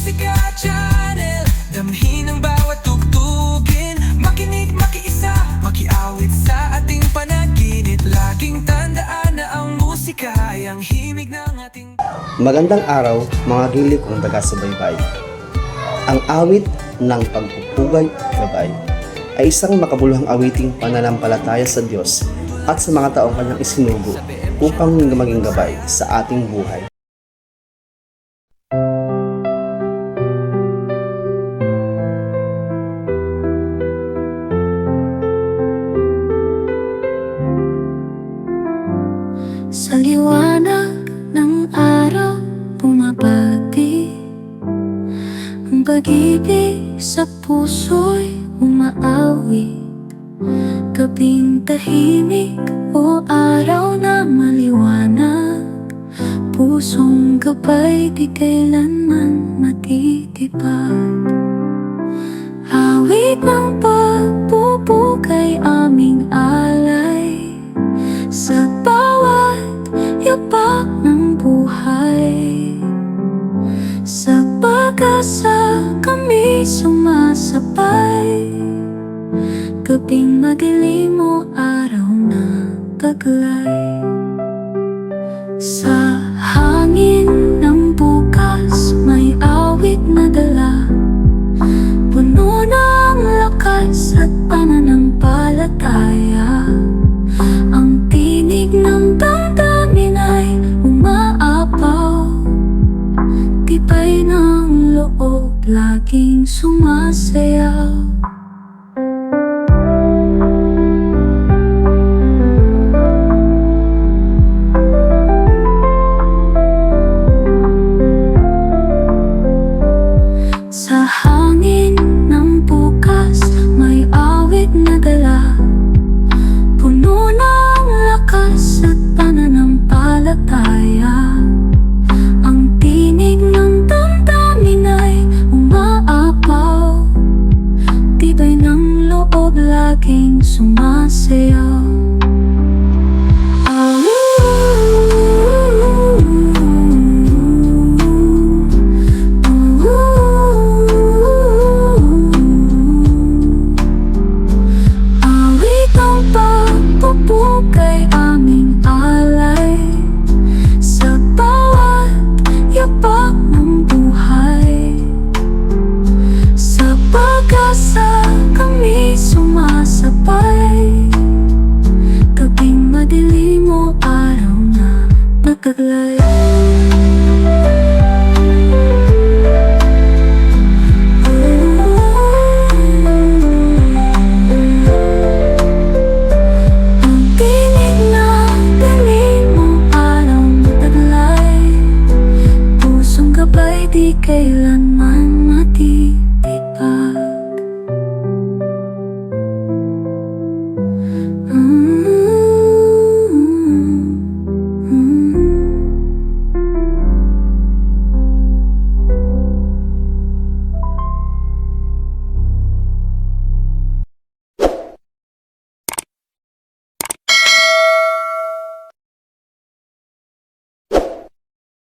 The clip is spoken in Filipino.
Musika Channel Damhin ang bawat tugtugin Makinig, makiisa, makiawit sa ating panaginip Laging tandaan ang musika ang himig ng ating Magandang araw mga gili kong taga-subaybay. Ang awit ng pagpupugay gabay ay isang makabuluhang awiting pananampalataya sa Diyos at sa mga taong kanyang isinugo upang maging gabay sa ating buhay. Pag-ibig sa puso'y umaawit Gabing tahimik o araw na maliwanag Pusong gabay di kailanman matitipag kami sumasabay. Gabing madilim o araw na taglay. Sa hangin ng bukas may awit na dala. Puno ng lakas at pananampalataya. Ang tinig ng damdamin ay umaapaw. Tibay ng loob laging sumasayaw ng loob laging sumasayaw 为了满。